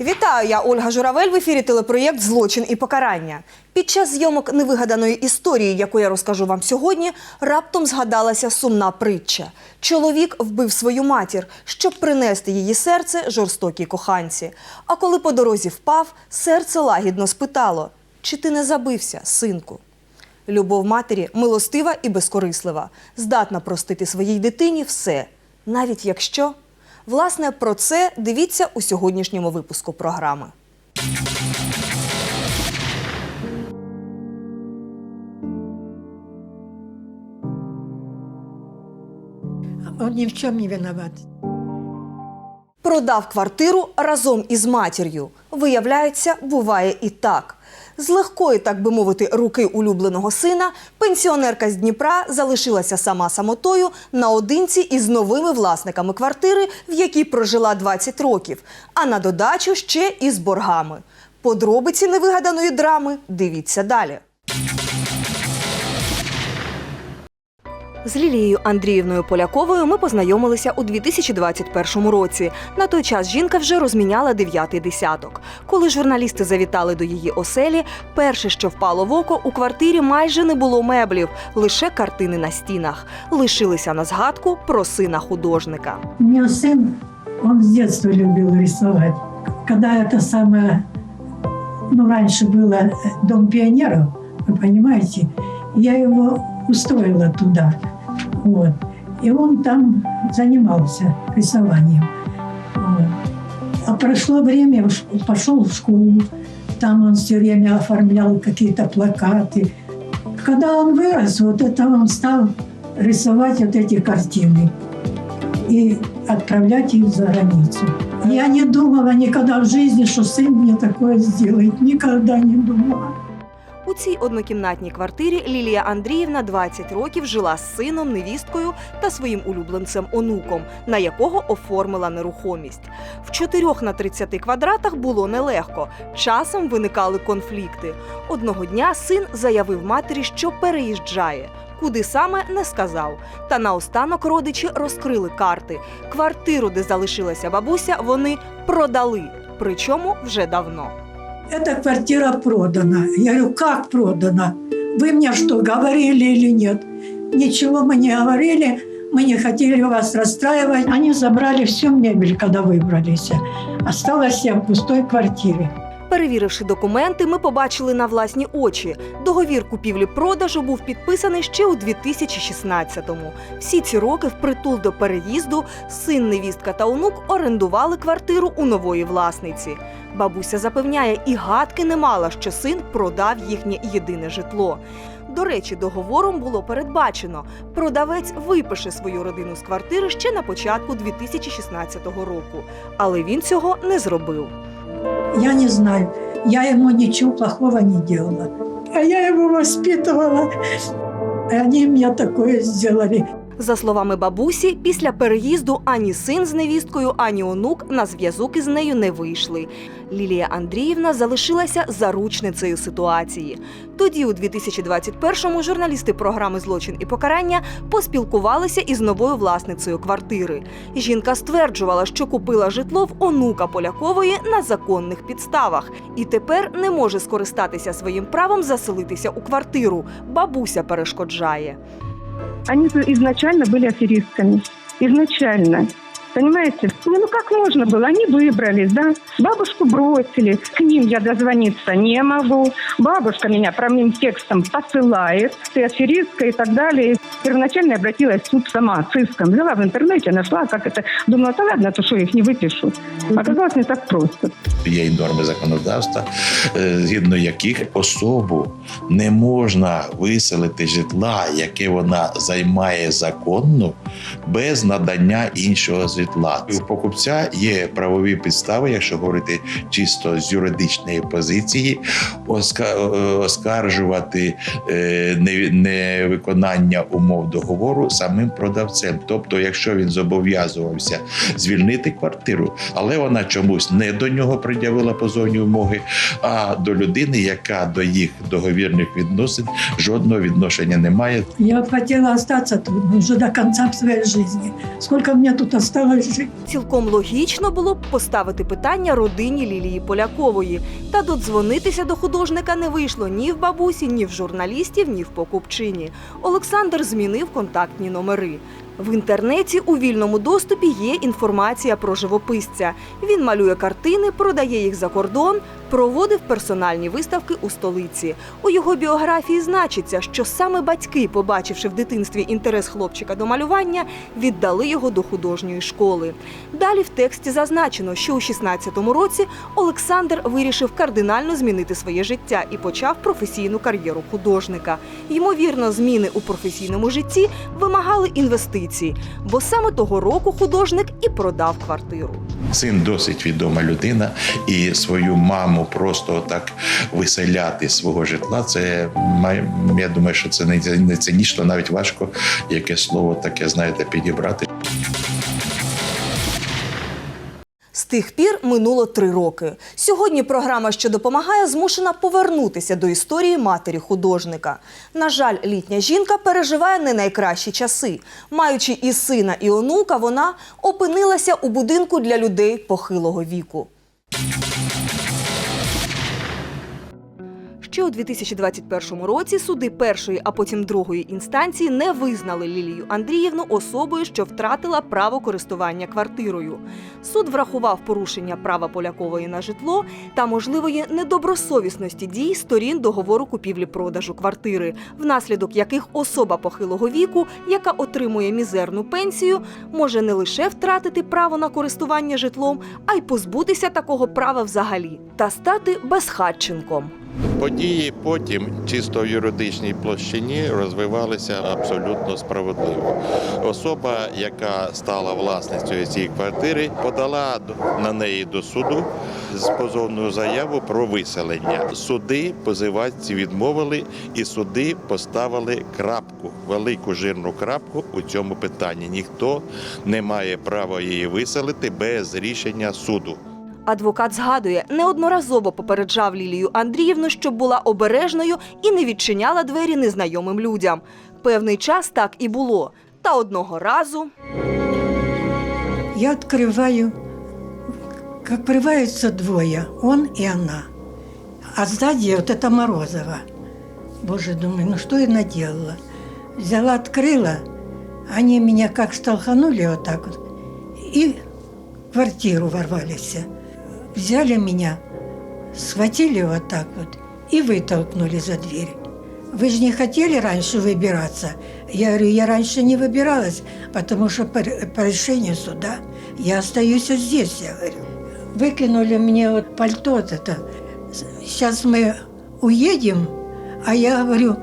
Вітаю, я Ольга Журавель в ефірі телепроєкт Злочин і покарання. Під час зйомок невигаданої історії, яку я розкажу вам сьогодні, раптом згадалася сумна притча. Чоловік вбив свою матір, щоб принести її серце жорстокій коханці. А коли по дорозі впав, серце лагідно спитало: чи ти не забився, синку? Любов матері милостива і безкорислива, здатна простити своїй дитині все, навіть якщо. Власне, про це дивіться у сьогоднішньому випуску програми. Он ни в чем не виноват. Продав квартиру разом із матір'ю. Виявляється, буває і так. З легкої, так би мовити, руки улюбленого сина пенсіонерка з Дніпра залишилася сама самотою наодинці із новими власниками квартири, в якій прожила 20 років, а на додачу ще і з боргами. Подробиці невигаданої драми дивіться далі. З Лілією Андріївною Поляковою ми познайомилися у 2021 році. На той час жінка вже розміняла дев'ятий десяток. Коли журналісти завітали до її оселі, перше, що впало в око, у квартирі майже не було меблів, лише картини на стінах. Лишилися на згадку про сина художника. У меня сын, он с детства любил рисовать. Когда это самое, ну, раньше было э, Дом пионеров, вы понимаете, я его устроила туда. Вот. И он там занимался рисованием. Вот. А прошло время, пошел в школу, там он все время оформлял какие-то плакаты. Когда он вырос, вот это он стал рисовать вот эти картины и отправлять их за границу. Я не думала никогда в жизни, что сын мне такое сделает. Никогда не думала. У цій однокімнатній квартирі Лілія Андріївна 20 років жила з сином, невісткою та своїм улюбленцем онуком, на якого оформила нерухомість. В 4 на 30 квадратах було нелегко. Часом виникали конфлікти. Одного дня син заявив матері, що переїжджає. Куди саме не сказав. Та наостанок родичі розкрили карти. Квартиру, де залишилася бабуся, вони продали. Причому вже давно. Эта квартира продана. Я говорю, как продана? Вы мне что, говорили или нет? Ничего мы не говорили, мы не хотели вас расстраивать. Они забрали всю мебель, когда выбрались. Осталась я в пустой квартире. Перевіривши документи, ми побачили на власні очі. Договір купівлі-продажу був підписаний ще у 2016-му. Всі ці роки впритул до переїзду син, невістка та онук орендували квартиру у нової власниці. Бабуся запевняє, і гадки не мала, що син продав їхнє єдине житло. До речі, договором було передбачено, продавець випише свою родину з квартири ще на початку 2016 року, але він цього не зробив. Я не знаю, я ему ничего плохого не делала. А я его воспитывала. Они мне такое сделали. За словами бабусі, після переїзду ані син з невісткою, ані онук на зв'язок із нею не вийшли. Лілія Андріївна залишилася заручницею ситуації. Тоді, у 2021-му, журналісти програми Злочин і покарання поспілкувалися із новою власницею квартири. Жінка стверджувала, що купила житло в онука Полякової на законних підставах і тепер не може скористатися своїм правом заселитися у квартиру. Бабуся перешкоджає. Они изначально были аферистками. Изначально. Понимаете? Ну, ну как можно было? Они выбрались, да? Бабушку бросили. К ним я дозвониться не могу. Бабушка меня прямым текстом посылает. Ты аферистка и так далее. Первоначально я обратилась в суд сама с иском. Взяла в интернете, нашла, как это. Думала, да ладно, то что я их не выпишу. Оказалось не так просто. Є й норми законодавства, е, згідно яких особу не можна виселити з житла, яке вона займає законно, без надання іншого житла. Покупця є правові підстави, якщо говорити чисто з юридичної позиції, оска- е, оскаржувати е, невиконання умов договору самим продавцем. Тобто, якщо він зобов'язувався звільнити квартиру, але вона чомусь не до нього пред'явила позовні вимоги, а до людини, яка до їх договірних відносин жодного відношення не має. Я хотела остаться тут уже до конца своей жизни. Сколько мне тут осталось жить? Цілком логічно було б поставити питання родині Лілії Полякової. Та додзвонитися до художника не вийшло ні в бабусі, ні в журналістів, ні в покупчині. Олександр змінив контактні номери. В інтернеті у вільному доступі є інформація про живописця. Він малює картини, продає їх за кордон, проводив персональні виставки у столиці. У його біографії значиться, що саме батьки, побачивши в дитинстві інтерес хлопчика до малювання, віддали його до художньої школи. Далі в тексті зазначено, що у 16-му році Олександр вирішив кардинально змінити своє життя і почав професійну кар'єру художника. Ймовірно, зміни у професійному житті вимагали інвестицій, бо саме того року художник і продав квартиру. Син досить відома людина, і свою маму просто так виселяти з свого житла. Це я думаю, що це не не цинічно, навіть важко яке слово таке, знаєте, підібрати. Тих пір минуло три роки. Сьогодні програма, що допомагає, змушена повернутися до історії матері художника. На жаль, літня жінка переживає не найкращі часи. Маючи і сина, і онука, вона опинилася у будинку для людей похилого віку. Ще у 2021 році суди першої, а потім другої інстанції не визнали Лілію Андріївну особою, що втратила право користування квартирою. Суд врахував порушення права Полякової на житло та можливої недобросовісності дій сторін договору купівлі-продажу квартири, внаслідок яких особа похилого віку, яка отримує мізерну пенсію, може не лише втратити право на користування житлом, а й позбутися такого права взагалі та стати безхатченком. Події потім, чисто в юридичній площині, розвивалися абсолютно справедливо. Особа, яка стала власницею цієї квартири, подала на неї до суду з позовною заяву про виселення. Суди позивачці відмовили, і суди поставили крапку, велику жирну крапку у цьому питанні. Ніхто не має права її виселити без рішення суду. Адвокат згадує, неодноразово попереджав Лілію Андріївну, щоб була обережною і не відчиняла двері незнайомим людям. Певний час так і було. Та одного разу Я открываю, как открываются двое, он и она. А сзади вот это Морозова. Боже, думаю, ну что я наделала? Взяла, открыла, они меня как столканули вот так вот, и в квартиру ворвались. Взяли меня, схватили вот так вот и вытолкнули за дверь. Вы же не хотели раньше выбираться? Я говорю, я раньше не выбиралась, потому что по, по решению суда я остаюсь здесь, я говорю. Выкинули мне вот пальто это. Сейчас мы уедем, а я говорю,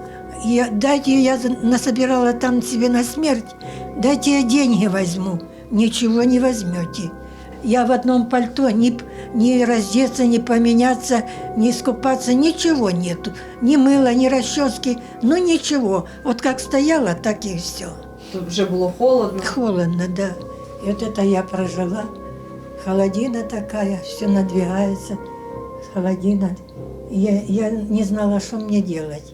я, дайте я насобирала там себе на смерть, дайте я деньги возьму. Ничего не возьмете. Я в одном пальто, ни, ни раздеться, ни поменяться, ни искупаться, ничего нету. Ни мыла, ни расчески, ну ничего. Вот как стояла, так и все. тут вже було холодно. Холодно, да. И вот это я прожила. Холодина такая, все надвигается. Холодина. Я, я не знала, что мне делать.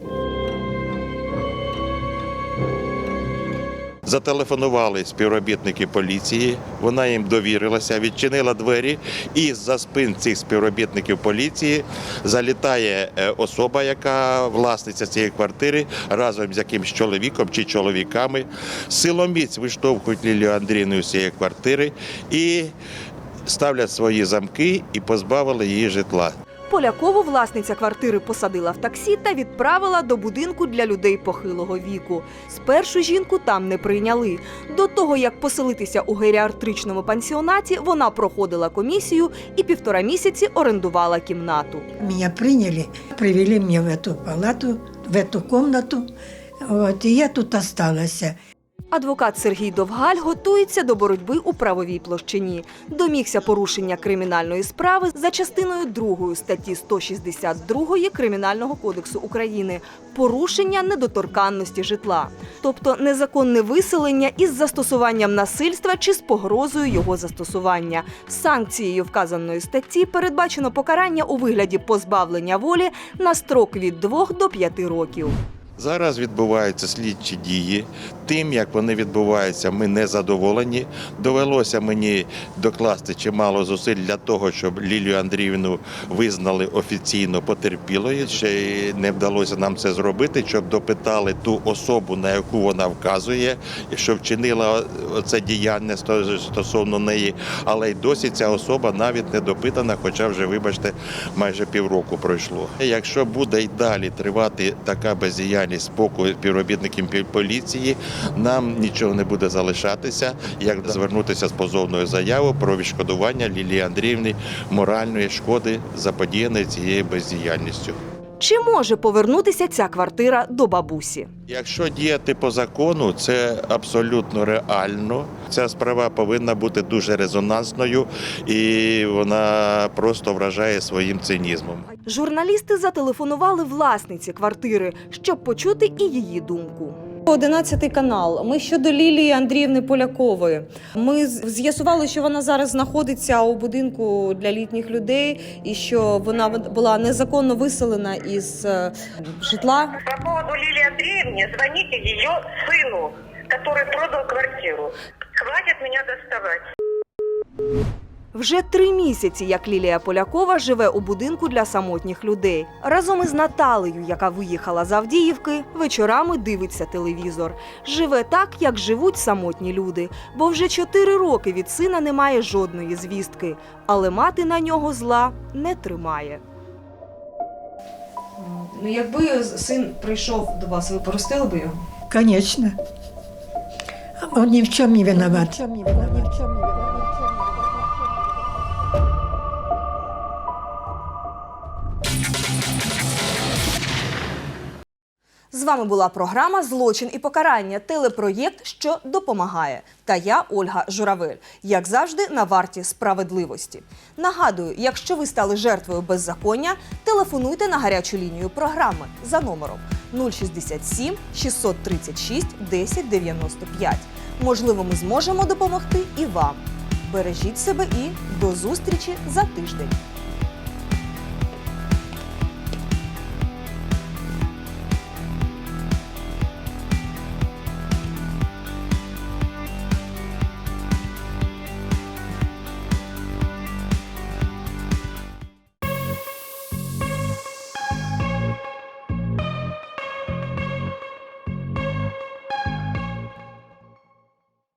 Зателефонували співробітники поліції. Вона їм довірилася, відчинила двері, і за спин цих співробітників поліції залітає е, особа, яка власниця цієї квартири, разом з якимсь чоловіком чи чоловіками. Силоміць виштовхують Лілію Андрійну з цієї квартири і ставлять свої замки і позбавили її житла. Полякову власниця квартири посадила в таксі та відправила до будинку для людей похилого віку. Спершу жінку там не прийняли. До того як поселитися у геріатричному пансіонаті, вона проходила комісію і півтора місяці орендувала кімнату. Меня приняли, привели меня в эту палату, в комнату. Вот, и я тут осталась. Адвокат Сергій Довгаль готується до боротьби у правовій площині. Домігся порушення кримінальної справи за частиною 2 статті 162 Кримінального кодексу України порушення недоторканності житла, тобто незаконне виселення із застосуванням насильства чи з погрозою його застосування. Санкцією вказаної статті передбачено покарання у вигляді позбавлення волі на строк від 2 до 5 років. Зараз відбуваються слідчі дії. Тим, як вони відбуваються, ми не задоволені. Довелося мені докласти чимало зусиль для того, щоб Лілію Андріївну визнали офіційно потерпілою. Ще не вдалося нам це зробити, щоб допитали ту особу, на яку вона вказує, що вчинила це діяння стосовно неї. Але й досі ця особа навіть не допитана, хоча вже, вибачте, майже півроку пройшло. Якщо буде й далі тривати така бездіяльність з боку співробітників поліції, нам нічого не буде залишатися, як звернутися з позовною заявою про відшкодування Лілії Андріївни моральної шкоди заподіяної цією бездіяльністю. Чи може повернутися ця квартира до бабусі? Якщо діяти по закону, це абсолютно реально. Ця справа повинна бути дуже резонансною, і вона просто вражає своїм цинізмом. Журналісти зателефонували власниці квартири, щоб почути і її думку. 11 канал. Ми щодо Лілії Андріївни Полякової. Ми з'ясували, що вона зараз знаходиться у будинку для літніх людей і що вона була незаконно виселена із е, житла. По поводу Лилии Андреевне звоните ее сыну, который продал квартиру. Хватит меня доставать. Вже три місяці, як Лілія Полякова живе у будинку для самотніх людей. Разом із Наталею, яка виїхала з Авдіївки, вечорами дивиться телевізор. Живе так, як живуть самотні люди, бо вже чотири роки від сина немає жодної звістки. Але мати на нього зла не тримає. Ну, якби син прийшов до вас, ви простили би його? Он ни в чем не виноват. Ни в чем не виноват. З вами була програма Злочин і покарання. Телепроєкт, що допомагає. Та я, Ольга Журавель, як завжди, на варті справедливості. Нагадую, якщо ви стали жертвою беззаконня, телефонуйте на гарячу лінію програми за номером 067 636 1095. Можливо, ми зможемо допомогти і вам. Бережіть себе і до зустрічі за тиждень.